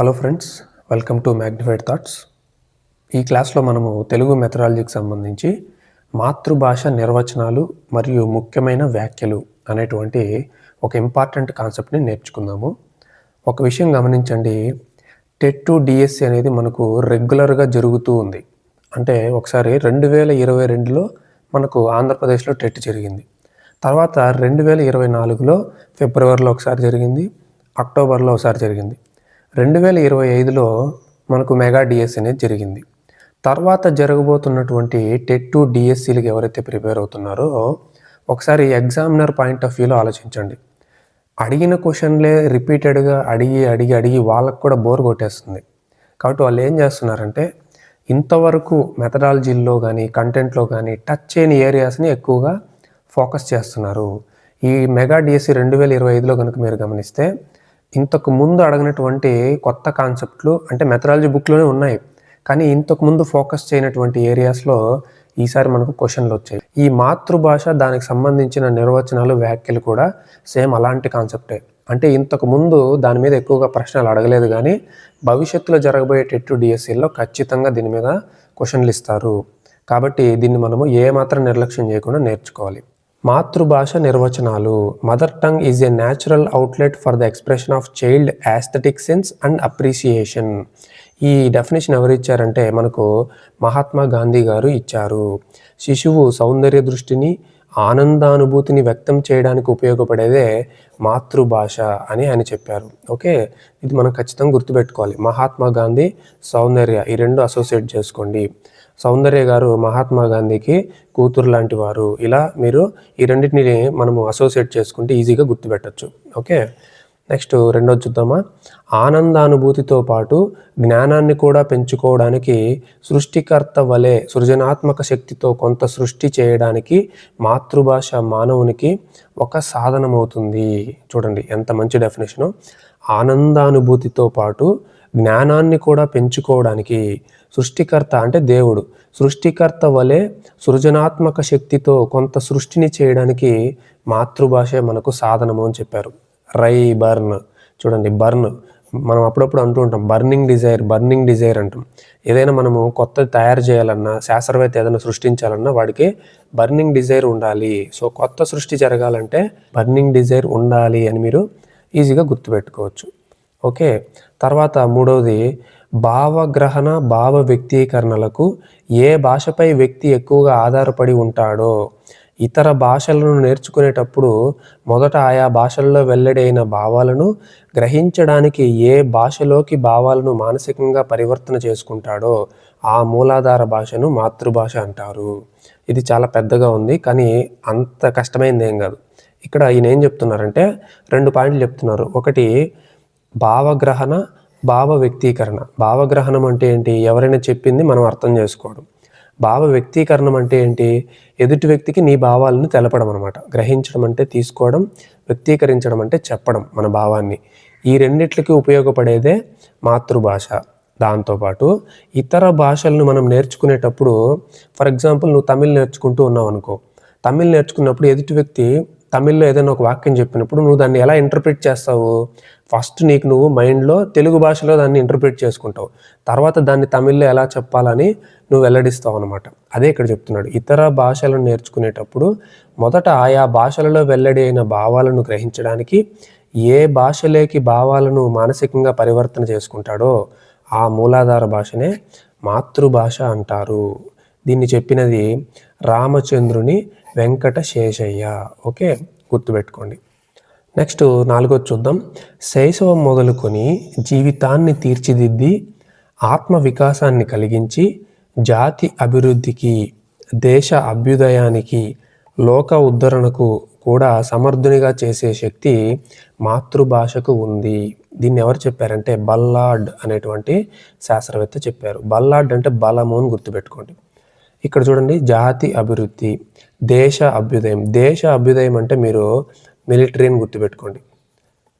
Hello friends welcome to Magnified Thoughts ఈ క్లాస్లో మనము తెలుగు మెథడాలజీకి సంబంధించి మాతృభాష నిర్వచనాలు మరియు ముఖ్యమైన వ్యాఖ్యలు అనేటువంటి ఒక ఇంపార్టెంట్ కాన్సెప్ట్ని నేర్చుకుందాము. ఒక విషయం గమనించండి టెట్ టు డిఎస్సి అనేది మనకు రెగ్యులర్గా జరుగుతూ ఉంది. అంటే ఒకసారి రెండు వేల ఇరవై రెండులో మనకు ఆంధ్రప్రదేశ్లో టెట్ జరిగింది. తర్వాత రెండు వేల ఇరవై నాలుగులో ఫిబ్రవరిలో ఒకసారి జరిగింది అక్టోబర్లో ఒకసారి జరిగింది. రెండు వేల ఇరవై ఐదులో మనకు మెగా డిఎస్ అనేది జరిగింది. తర్వాత జరగబోతున్నటువంటి టెట్ టు డిఎస్సీలకు ఎవరైతే ప్రిపేర్ అవుతున్నారో ఒకసారి ఎగ్జామినర్ పాయింట్ ఆఫ్ వ్యూలో ఆలోచించండి. అడిగిన క్వశ్చన్లే రిపీటెడ్గా అడిగి అడిగి అడిగి వాళ్ళకు కూడా బోర్ కొట్టేస్తుంది. కాబట్టి వాళ్ళు ఏం చేస్తున్నారంటే ఇంతవరకు మెథడాలజీల్లో కానీ కంటెంట్లో కానీ టచ్ చేయని ఏరియాస్ని ఎక్కువగా ఫోకస్ చేస్తున్నారు. ఈ మెగా డిఎస్సి రెండు వేల ఇరవై ఐదులో కనుక మీరు గమనిస్తే ఇంతకు ముందు అడగినటువంటి కొత్త కాన్సెప్ట్లు అంటే మెథడాలజీ బుక్లోనే ఉన్నాయి. కానీ ఇంతకు ముందు ఫోకస్ చేయనటువంటి ఏరియాస్లో ఈసారి మనకు క్వశ్చన్లు వచ్చాయి. ఈ మాతృభాష దానికి సంబంధించిన నిర్వచనాలు వ్యాఖ్యలు కూడా సేమ్ అలాంటి కాన్సెప్టే అంటే ఇంతకు ముందు దాని మీద ఎక్కువగా ప్రశ్నలు అడగలేదు కానీ భవిష్యత్తులో జరగబోయే టెట్ డిఎస్సీలో ఖచ్చితంగా దీని మీద క్వశ్చన్లు ఇస్తారు. కాబట్టి దీన్ని మనము ఏమాత్రం నిర్లక్ష్యం చేయకుండా నేర్చుకోవాలి. మాతృభాష నిర్వచనాలు. Mother tongue is a natural outlet for the expression of child aesthetic sense and appreciation ఈ డెఫినేషన్ ఎవరు ఇచ్చారంటే మనకు మహాత్మా గాంధీ గారు ఇచ్చారు. శిశువు సౌందర్య దృష్టిని ఆనందానుభూతిని వ్యక్తం చేయడానికి ఉపయోగపడేదే మాతృభాష అని ఆయన చెప్పారు. ఓకే? ఇది మనం ఖచ్చితంగా గుర్తుపెట్టుకోవాలి. మహాత్మా గాంధీ సౌందర్య ఈ రెండు అసోసియేట్ చేసుకోండి. సౌందర్య గారు మహాత్మా గాంధీకి కూతురు లాంటి వారు. ఇలా మీరు ఈ రెండింటిని మనము అసోసియేట్ చేసుకుంటే ఈజీగా గుర్తుపెట్టచ్చు. ఓకే నెక్స్ట్ రెండోది చూద్దామా. ఆనందానుభూతితో పాటు జ్ఞానాన్ని కూడా పెంచుకోవడానికి సృష్టికర్త వలె సృజనాత్మక శక్తితో కొంత సృష్టి చేయడానికి మాతృభాష మానవునికి ఒక సాధనమవుతుంది. చూడండి ఎంత మంచి డెఫినేషను. ఆనందానుభూతితో పాటు జ్ఞానాన్ని కూడా పెంచుకోవడానికి సృష్టికర్త అంటే దేవుడు. సృష్టికర్త వలె సృజనాత్మక శక్తితో కొంత సృష్టిని చేయడానికి మాతృభాష మనకు సాధనము అని చెప్పారు. రై బర్న్. చూడండి బర్న్. మనం అప్పుడప్పుడు అంటూ ఉంటాం బర్నింగ్ డిజైర్ బర్నింగ్ డిజైర్ అంటాం. ఏదైనా మనము కొత్తది తయారు చేయాలన్నా శాస్త్రవేత్త ఏదైనా సృష్టించాలన్నా వాడికి బర్నింగ్ డిజైర్ ఉండాలి. సో కొత్త సృష్టి జరగాలంటే బర్నింగ్ డిజైర్ ఉండాలి అని మీరు ఈజీగా గుర్తుపెట్టుకోవచ్చు. ఓకే తర్వాత మూడవది భావగ్రహణ భావ వ్యక్తీకరణలకు ఏ భాషపై వ్యక్తి ఎక్కువగా ఆధారపడి ఉంటాడో. ఇతర భాషలను నేర్చుకునేటప్పుడు మొదట ఆయా భాషల్లో వెల్లడైన భావాలను గ్రహించడానికి ఏ భాషలోకి భావాలను మానసికంగా పరివర్తన చేసుకుంటాడో ఆ మూలాధార భాషను మాతృభాష అంటారు. ఇది చాలా పెద్దగా ఉంది కానీ అంత కష్టమైంది ఏం కాదు. ఇక్కడ ఈయన ఏం చెప్తున్నారంటే రెండు పాయింట్లు చెప్తున్నారు. ఒకటి భావగ్రహణ భావ వ్యక్తీకరణ భావగ్రహణం అంటే ఏంటి? ఎవరైనా చెప్పింది మనం అర్థం చేసుకోవడం. భావ వ్యక్తీకరణం అంటే ఏంటి? ఎదుటి వ్యక్తికి నీ భావాలను తెలపడం అనమాట గ్రహించడం అంటే తీసుకోవడం వ్యక్తీకరించడం అంటే చెప్పడం మన భావాన్ని. ఈ రెండిట్లకి ఉపయోగపడేదే మాతృభాష. దాంతోపాటు ఇతర భాషలను మనం నేర్చుకునేటప్పుడు ఫర్ ఎగ్జాంపుల్ నువ్వు తమిళ్ నేర్చుకుంటూ ఉన్నావు అనుకో తమిళ్ నేర్చుకున్నప్పుడు ఎదుటి వ్యక్తి తమిళ్ళో ఏదైనా ఒక వాక్యం చెప్పినప్పుడు నువ్వు దాన్ని ఎలా ఇంటర్ప్రిట్ చేస్తావు? ఫస్ట్ నీకు నువ్వు మైండ్లో తెలుగు భాషలో దాన్ని ఇంటర్ప్రిట్ చేసుకుంటావు. తర్వాత దాన్ని తమిళ్ళో ఎలా చెప్పాలని నువ్వు వెల్లడిస్తావు అనమాట అదే ఇక్కడ చెప్తున్నాడు. ఇతర భాషలను నేర్చుకునేటప్పుడు మొదట ఆయా భాషలలో వెల్లడి అయిన భావాలను గ్రహించడానికి ఏ భాషలోకి భావాలను మానసికంగా పరివర్తన చేసుకుంటాడో ఆ మూలాధార భాషనే మాతృభాష అంటారు. దీన్ని చెప్పినది రామచంద్రుని వెంకట శేషయ్య ఓకే గుర్తుపెట్టుకోండి. నెక్స్ట్ నాలుగోది చూద్దాం. శైశవం మొదలుకొని జీవితాన్ని తీర్చిదిద్ది ఆత్మ వికాసాన్ని కలిగించి జాతి అభివృద్ధికి దేశ అభ్యుదయానికి లోక ఉద్ధరణకు కూడా సమర్థునిగా చేసే శక్తి మాతృభాషకు ఉంది. దీన్ని ఎవరు చెప్పారంటే బల్లాడ్ అనేటువంటి శాస్త్రవేత్త చెప్పారు. బల్లాడ్ అంటే బలము అని గుర్తుపెట్టుకోండి. ఇక్కడ చూడండి జాతి అభివృద్ధి. దేశ అభ్యుదయం. దేశ అభ్యుదయం అంటే మీరు మిలిటరీని గుర్తుపెట్టుకోండి.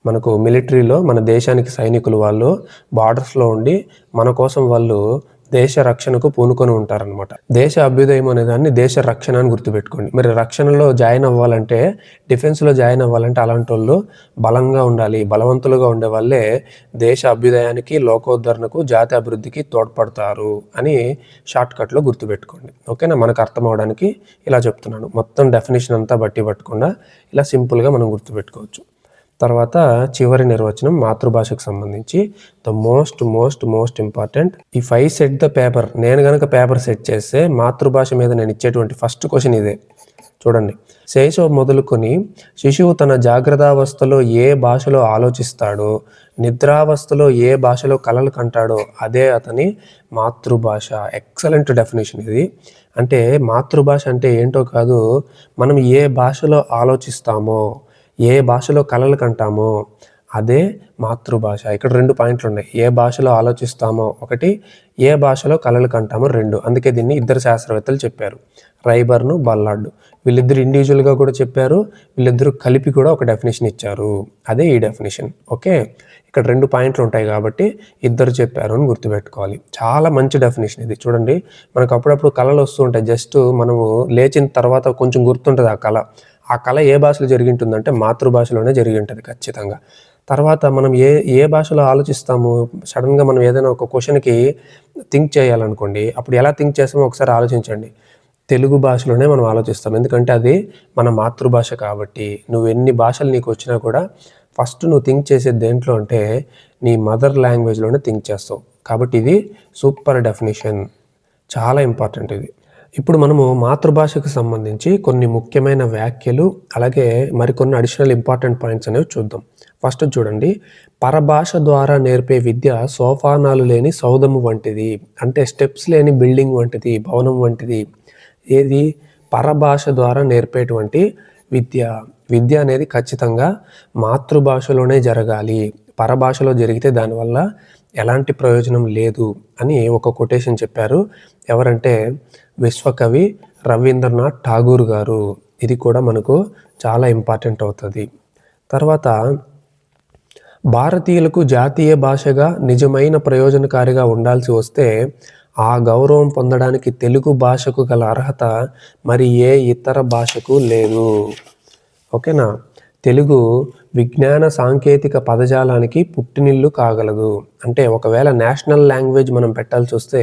మనకు మిలిటరీలో మన దేశానికి సైనికులు వాళ్ళు బార్డర్స్లో ఉండి మన కోసం వాళ్ళు దేశ రక్షణకు పూనుకొని ఉంటారనమాట దేశ అభ్యుదయం అనే దాన్ని దేశ రక్షణ అని గుర్తుపెట్టుకోండి. మరి రక్షణలో జాయిన్ అవ్వాలంటే డిఫెన్స్లో జాయిన్ అవ్వాలంటే అలాంటి వాళ్ళు బలంగా ఉండాలి. బలవంతులుగా ఉండే వాళ్ళే దేశ అభ్యుదయానికి లోకోద్ధరణకు జాతి అభివృద్ధికి తోడ్పడతారు అని షార్ట్ కట్లో గుర్తుపెట్టుకోండి. ఓకేనా? మనకు అర్థం అవడానికి ఇలా చెప్తున్నాను. మొత్తం డెఫినేషన్ అంతా బట్టి పట్టకుండా ఇలా సింపుల్గా మనం గుర్తుపెట్టుకోవచ్చు. తర్వాత చివరి నిర్వచనం మాతృభాషకు సంబంధించి the most most most important ఈ ఫైవ్ సెట్ ద పేపర్ నేను కనుక పేపర్ సెట్ చేస్తే మాతృభాష మీద నేను ఇచ్చేటువంటి ఫస్ట్ క్వశ్చన్ ఇదే. చూడండి. శైశవ మొదలుకొని శిశువు తన జాగ్రత్తావస్థలో ఏ భాషలో ఆలోచిస్తాడో నిద్రావస్థలో ఏ భాషలో కలలు కంటాడో అదే అతని మాతృభాష. ఎక్సలెంట్ డెఫినేషన్ ఇది. అంటే మాతృభాష అంటే ఏంటో కాదు మనం ఏ భాషలో ఆలోచిస్తామో ఏ భాషలో కళలు కంటామో అదే మాతృభాష. ఇక్కడ రెండు పాయింట్లు ఉన్నాయి. ఏ భాషలో ఆలోచిస్తామో ఒకటి ఏ భాషలో కళలు కంటామో రెండు. అందుకే దీన్ని ఇద్దరు శాస్త్రవేత్తలు చెప్పారు. రైబర్ను బల్లాడ్. వీళ్ళిద్దరు ఇండివిజువల్గా కూడా చెప్పారు. వీళ్ళిద్దరూ కలిపి కూడా ఒక డెఫినేషన్ ఇచ్చారు. అదే ఈ డెఫినేషన్. ఓకే? ఇక్కడ రెండు పాయింట్లు ఉంటాయి కాబట్టి ఇద్దరు చెప్పారు అని గుర్తుపెట్టుకోవాలి. చాలా మంచి డెఫినేషన్ ఇది. చూడండి మనకు అప్పుడప్పుడు కళలు వస్తూ ఉంటాయి. జస్ట్ మనము లేచిన తర్వాత కొంచెం గుర్తుంటుంది ఆ కళ. ఆ కళ ఏ భాషలో జరిగి ఉంటుందంటే మాతృభాషలోనే జరిగి ఉంటుంది ఖచ్చితంగా. తర్వాత మనం ఏ ఏ భాషలో ఆలోచిస్తాము? సడన్గా మనం ఏదైనా ఒక క్వశ్చన్కి థింక్ చేయాలనుకోండి అప్పుడు ఎలా థింక్ చేస్తామో ఒకసారి ఆలోచించండి. తెలుగు భాషలోనే మనం ఆలోచిస్తాం. ఎందుకంటే అది మన మాతృభాష కాబట్టి. నువ్వు ఎన్ని భాషలు నీకు వచ్చినా కూడా ఫస్ట్ నువ్వు థింక్ చేసేది దేంట్లో అంటే నీ మదర్ లాంగ్వేజ్లోనే థింక్ చేస్తావు. కాబట్టి ఇది సూపర్ డెఫినేషన్. చాలా ఇంపార్టెంట్ ఇది. ఇప్పుడు మనము మాతృభాషకు సంబంధించి కొన్ని ముఖ్యమైన వ్యాఖ్యలు అలాగే మరికొన్ని అడిషనల్ ఇంపార్టెంట్ పాయింట్స్ అనేవి చూద్దాం. ఫస్ట్ చూడండి. పరభాష ద్వారా నేర్పే విద్య సోపానాలు లేని సౌధము వంటిది. అంటే స్టెప్స్ లేని బిల్డింగ్ వంటిది భవనం వంటిది. ఏది? పరభాష ద్వారా నేర్పేటువంటి విద్య. విద్య అనేది ఖచ్చితంగా మాతృభాషలోనే జరగాలి. పరభాషలో జరిగితే దానివల్ల ఎలాంటి ప్రయోజనం లేదు అని ఒక కొటేషన్ చెప్పారు. ఎవరంటే విశ్వకవి రవీంద్రనాథ్ ఠాగూర్ గారు. ఇది కూడా మనకు చాలా ఇంపార్టెంట్ అవుతుంది. తర్వాత భారతీయులకు జాతీయ భాషగా నిజమైన ప్రయోజనకారిగా ఉండాల్సి వస్తే ఆ గౌరవం పొందడానికి తెలుగు భాషకు గల అర్హత మరి ఏ ఇతర భాషకు లేదు. ఓకేనా? తెలుగు విజ్ఞాన సాంకేతిక పదజాలానికి పుట్టినిల్లు కాగలదు. అంటే ఒకవేళ నేషనల్ లాంగ్వేజ్ మనం పెట్టాల్సి వస్తే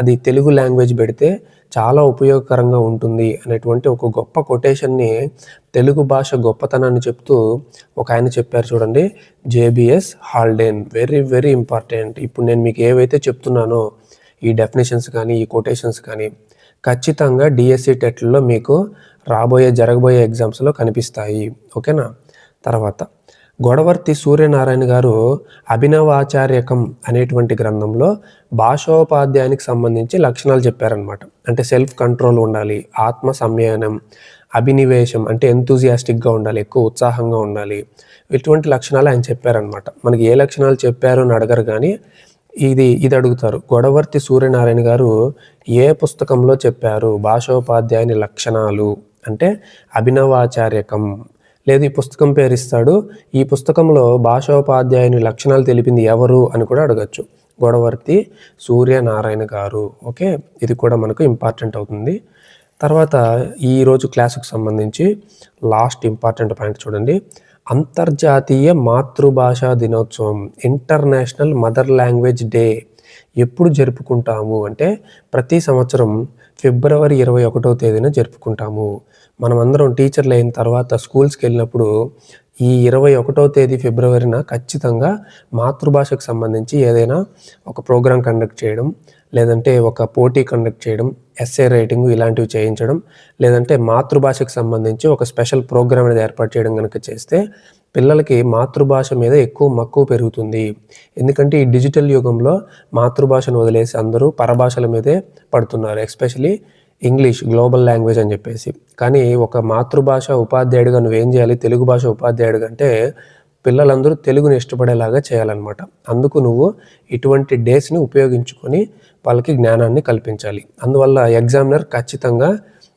అది తెలుగు లాంగ్వేజ్ పెడితే చాలా ఉపయోగకరంగా ఉంటుంది అనేటువంటి ఒక గొప్ప కొటేషన్ని తెలుగు భాష గొప్పతనాన్ని చెప్తూ ఒక ఆయన చెప్పారు చూడండి JBS Haldane. Very very important. ఇప్పుడు నేను మీకు ఏవైతే చెప్తున్నానో ఈ డెఫినేషన్స్ కానీ ఈ కొటేషన్స్ కానీ ఖచ్చితంగా డిఎస్సి టెట్లో మీకు రాబోయే జరగబోయే ఎగ్జామ్స్లో కనిపిస్తాయి. ఓకేనా? తర్వాత గొడవర్తి సూర్యనారాయణ గారు అభినవాచార్యకం అనేటువంటి గ్రంథంలో భాషోపాధ్యాయానికి సంబంధించి లక్షణాలు చెప్పారనమాట అంటే సెల్ఫ్ కంట్రోల్ ఉండాలి ఆత్మ సంయనం అభినివేశం అంటే ఎంతూజియాస్టిక్గా ఉండాలి ఎక్కువ ఉత్సాహంగా ఉండాలి. ఇటువంటి లక్షణాలు ఆయన చెప్పారనమాట మనకి ఏ లక్షణాలు చెప్పారు అని అడగరు కానీ ఇది ఇది అడుగుతారు. గొడవర్తి సూర్యనారాయణ గారు ఏ పుస్తకంలో చెప్పారు? భాషోపాధ్యాయుని లక్షణాలు. అంటే అభినవాచార్యకం. లేదు ఈ పుస్తకం పేరు ఇస్తాడు ఈ పుస్తకంలో భాషోపాధ్యాయుని లక్షణాలు తెలిపింది ఎవరు అని కూడా అడగచ్చు. గొడవర్తి సూర్యనారాయణ గారు. ఓకే? ఇది కూడా మనకు ఇంపార్టెంట్ అవుతుంది. తర్వాత ఈరోజు క్లాసుకు సంబంధించి లాస్ట్ ఇంపార్టెంట్ పాయింట్ చూడండి. అంతర్జాతీయ మాతృభాషా దినోత్సవం ఇంటర్నేషనల్ మదర్ లాంగ్వేజ్ డే ఎప్పుడు జరుపుకుంటాము అంటే ప్రతి సంవత్సరం ఫిబ్రవరి ఇరవై ఒకటో తేదీన జరుపుకుంటాము. మనమందరం టీచర్లు అయిన తర్వాత స్కూల్స్కి వెళ్ళినప్పుడు ఈ ఇరవై ఒకటో తేదీ ఫిబ్రవరిన ఖచ్చితంగా మాతృభాషకు సంబంధించి ఏదైనా ఒక ప్రోగ్రాం కండక్ట్ చేయడం లేదంటే ఒక పోటీ కండక్ట్ చేయడం ఎస్ఏ రైటింగ్ ఇలాంటివి చేయించడం లేదంటే మాతృభాషకు సంబంధించి ఒక స్పెషల్ ప్రోగ్రామ్ అనేది ఏర్పాటు చేయడం కనుక చేస్తే పిల్లలకి మాతృభాష మీద ఎక్కువ మక్కువ పెరుగుతుంది. ఎందుకంటే ఈ డిజిటల్ యుగంలో మాతృభాషను వదిలేసి అందరూ పరభాషల మీదే పడుతున్నారు. ఎస్పెషలీ ఇంగ్లీష్ గ్లోబల్ లాంగ్వేజ్ అని చెప్పేసి. కానీ ఒక మాతృభాష ఉపాధ్యాయుడిగా నువ్వేం చేయాలి? తెలుగు భాష ఉపాధ్యాయుడు అంటే పిల్లలందరూ తెలుగుని ఇష్టపడేలాగా చేయాలన్నమాట. అందుకు నువ్వు ఇటువంటి డేస్ని ఉపయోగించుకొని వాళ్ళకి జ్ఞానాన్ని కల్పించాలి. అందువల్ల ఎగ్జామినర్ ఖచ్చితంగా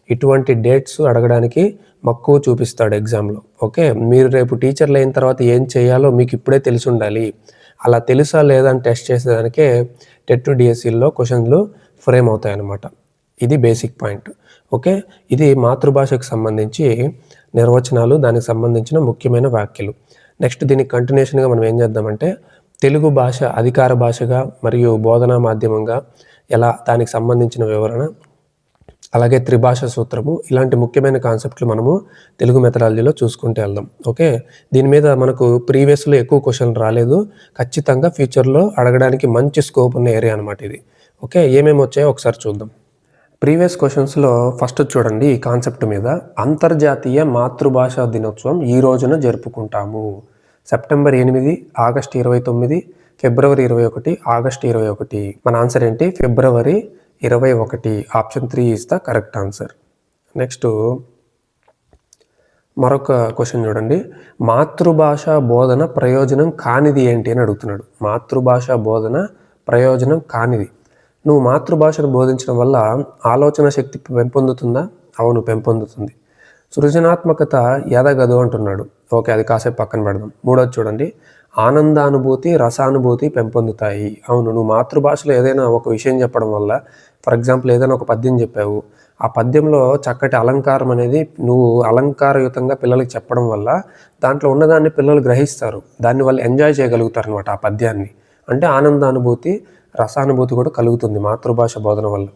ఇటువంటి డేట్స్ అడగడానికి మక్కువ చూపిస్తాడు ఎగ్జామ్లో. ఓకే? మీరు రేపు టీచర్లు అయిన తర్వాత ఏం చేయాలో మీకు ఇప్పుడే తెలిసి ఉండాలి. అలా తెలుసా లేదా అని టెస్ట్ చేసేదానికే టెట్ డిఎస్సిల్లో క్వశ్చన్లు ఫ్రేమ్ అవుతాయి అన్నమాట ఇది బేసిక్ పాయింట్. ఓకే? ఇది మాతృభాషకు సంబంధించి నిర్వచనాలు దానికి సంబంధించిన ముఖ్యమైన వ్యాఖ్యలు. నెక్స్ట్ దీనికి కంటిన్యూషన్గా మనం ఏం చేద్దామంటే తెలుగు భాష అధికార భాషగా మరియు బోధనా మాధ్యమంగా ఎలా దానికి సంబంధించిన వివరణ అలాగే త్రిభాష సూత్రము ఇలాంటి ముఖ్యమైన కాన్సెప్ట్లు మనము తెలుగు మెథడాలజీలో చూసుకుంటూ వెళ్దాం. ఓకే? దీని మీద మనకు ప్రీవియస్లో ఎక్కువ క్వశ్చన్ రాలేదు. ఖచ్చితంగా ఫ్యూచర్లో అడగడానికి మంచి స్కోప్ ఉన్న ఏరియా అనమాట ఇది. ఓకే? ఏమేమి వచ్చాయో ఒకసారి చూద్దాం. ప్రీవియస్ క్వశ్చన్స్లో ఫస్ట్ చూడండి ఈ కాన్సెప్ట్ మీద. అంతర్జాతీయ మాతృభాష దినోత్సవం ఈ రోజున జరుపుకుంటాము. సెప్టెంబర్ ఎనిమిది ఆగస్ట్ ఇరవై తొమ్మిది ఫిబ్రవరి ఇరవై ఒకటి ఆగస్ట్ ఇరవై ఒకటి. మన ఆన్సర్ ఏంటి? ఫిబ్రవరి ఇరవై ఒకటి option three is the correct answer next మరొక క్వశ్చన్ చూడండి. మాతృభాష బోధన ప్రయోజనం కానిది ఏంటి అని అడుగుతున్నాడు. మాతృభాష బోధన ప్రయోజనం కానిది. నువ్వు మాతృభాషను బోధించడం వల్ల ఆలోచన శక్తి పెంపొందుతుందా? అవును పెంపొందుతుంది. సృజనాత్మకత ఎదగదు అంటున్నాడు. ఓకే అది కాసేపు పక్కన పెడదాం. మూడోది చూడండి. ఆనందానుభూతి రసానుభూతి పెంపొందుతాయి. అవును నువ్వు మాతృభాషలో ఏదైనా ఒక విషయం చెప్పడం వల్ల ఫర్ ఎగ్జాంపుల్ ఏదైనా ఒక పద్యం చెప్పావు ఆ పద్యంలో చక్కటి అలంకారం అనేది నువ్వు అలంకారయుతంగా పిల్లలకి చెప్పడం వల్ల దాంట్లో ఉన్నదాన్ని పిల్లలు గ్రహిస్తారు. దాన్ని వాళ్ళు ఎంజాయ్ చేయగలుగుతారు అనమాట ఆ పద్యాన్ని. అంటే ఆనందానుభూతి రసానుభూతి కూడా కలుగుతుంది మాతృభాష బోధన వల్ల.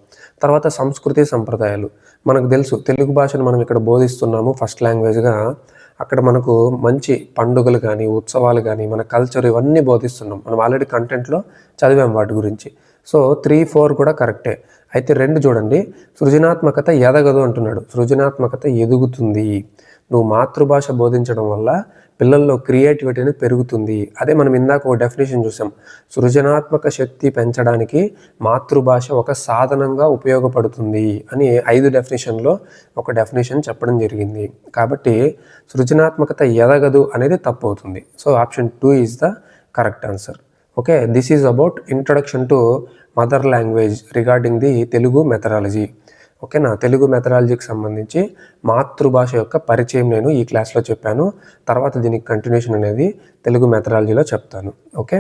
తర్వాత సంస్కృతి సంప్రదాయాలు. మనకు తెలుసు తెలుగు భాషను మనం ఇక్కడ బోధిస్తున్నాము ఫస్ట్ లాంగ్వేజ్గా. అక్కడ మనకు మంచి పండుగలు కానీ ఉత్సవాలు కానీ మన కల్చర్ ఇవన్నీ బోధిస్తున్నాం. మనం ఆల్రెడీ కంటెంట్లో చదివాం వాటి గురించి. సో త్రీ ఫోర్ కూడా కరెక్టే అయితే రెండు చూడండి. సృజనాత్మకత ఎదగదు అంటున్నాడు. సృజనాత్మకత ఎదుగుతుంది. నువ్వు మాతృభాష బోధించడం వల్ల పిల్లల్లో క్రియేటివిటీ అనేది పెరుగుతుంది. అదే మనం ఇందాక ఒక డెఫినేషన్ చూసాం. సృజనాత్మక శక్తి పెంచడానికి మాతృభాష ఒక సాధనంగా ఉపయోగపడుతుంది అని ఐదు డెఫినేషన్లో ఒక డెఫినేషన్ చెప్పడం జరిగింది. కాబట్టి సృజనాత్మకత ఎదగదు అనేది తప్పు అవుతుంది. So option two is the correct answer okay this is about introduction to mother language regarding the Telugu methodology ఓకేనా తెలుగు మెథడాలజీకి సంబంధించి మాతృభాష యొక్క పరిచయం నేను ఈ క్లాస్లో చెప్పాను. తర్వాత దీనికి కంటిన్యూషన్ అనేది తెలుగు మెథడాలజీలో చెప్తాను. ఓకే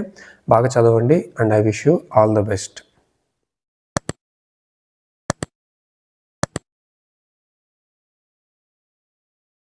బాగా చదవండి and I wish you all the best